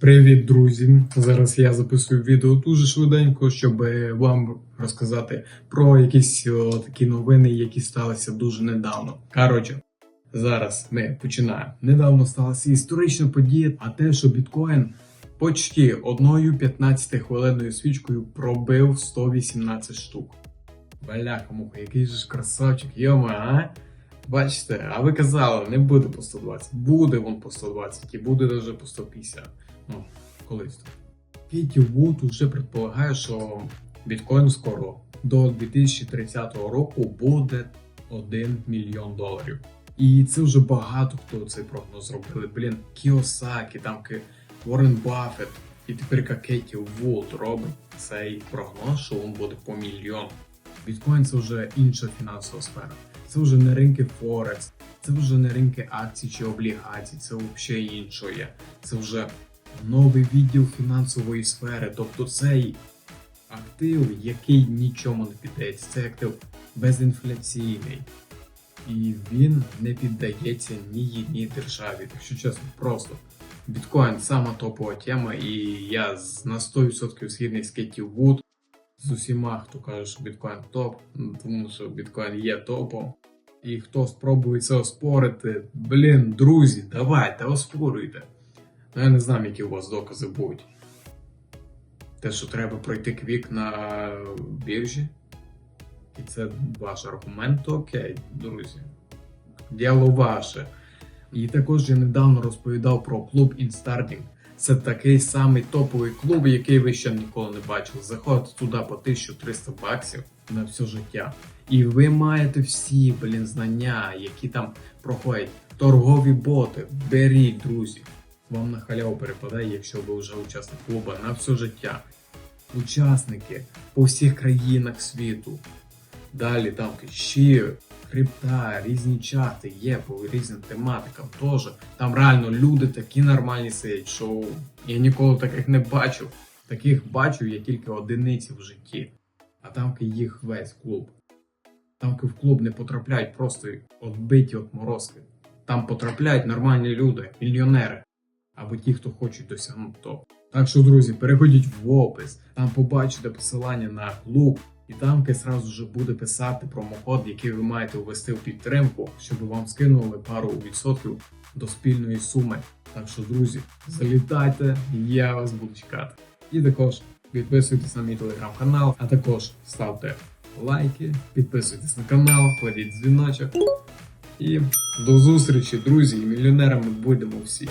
Привіт, друзі! Зараз я записую відео дуже швиденько, щоб вам розказати про якісь о, такі новини, які сталися дуже недавно. Коротше, зараз ми починаємо. Недавно сталася історична подія, а те, що біткоін почти одною 15 хвилинною свічкою пробив 118 штук. Бляха муха, який же ж красавчик, йома, а? Бачите, а ви казали, не буде по 120, буде вон по 120 і буде навіть по 150. Ну, колись. Кейті Вуд вже предполагає, що біткоін скоро до 2030 року буде 1 мільйон доларів. І це вже багато хто цей прогноз зробили. Блін, Кіосакі, там Уоррен Баффет, і тепер Кейті Вуд робить цей прогноз, що він буде по мільйон. Біткоін це вже інша фінансова сфера. Це вже не ринки Форекс, це вже не ринки акцій чи облігацій, це взагалі іншоє. Це вже новий відділ фінансової сфери, тобто цей актив, який нічому не піддається, цей актив безінфляційний. І він не піддається ні одній державі. Якщо чесно, просто біткоін сама топова тема, і я на 100% згідний з Вуд, з усіма, хто каже, що біткоін топ, тому що біткоін є топом. І хто спробує це оспорити, блін, друзі, давайте, оспорюйте. Ну, я не знаю, які у вас докази будуть. Те, що треба пройти квік на біржі. І це ваш аргумент, окей, друзі. Діло ваше. І також я недавно розповідав про клуб Інстардінг. Це такий самий топовий клуб, який ви ще ніколи не бачили. Заходите туди по 1300 баксів на все життя. І ви маєте всі, блін, знання, які там проходять. Торгові боти. Беріть, друзі. Вам на халяву перепадає, якщо ви вже учасник клубу на все життя. Учасники по всіх країнах світу. Далі там ще крипта, різні чати є по різним тематикам теж. Там реально люди такі нормальні сидять, що я ніколи таких не бачив. Таких бачив я тільки одиниці в житті. А там їх весь клуб. Там в клуб не потрапляють просто відбиті от морозки. Там потрапляють нормальні люди, мільйонери або ті, хто хочуть досягнути топ. Так що, друзі, переходіть в опис, там побачите посилання на клуб, і там зразу ж буде писати промокод, який ви маєте ввести в підтримку, щоб вам скинули пару відсотків до спільної суми. Так що, друзі, залітайте, я вас буду чекати. І також підписуйтесь на мій телеграм-канал, а також ставте лайки, підписуйтесь на канал, кладіть дзвіночок. І до зустрічі, друзі, і мільйонерами будемо всі.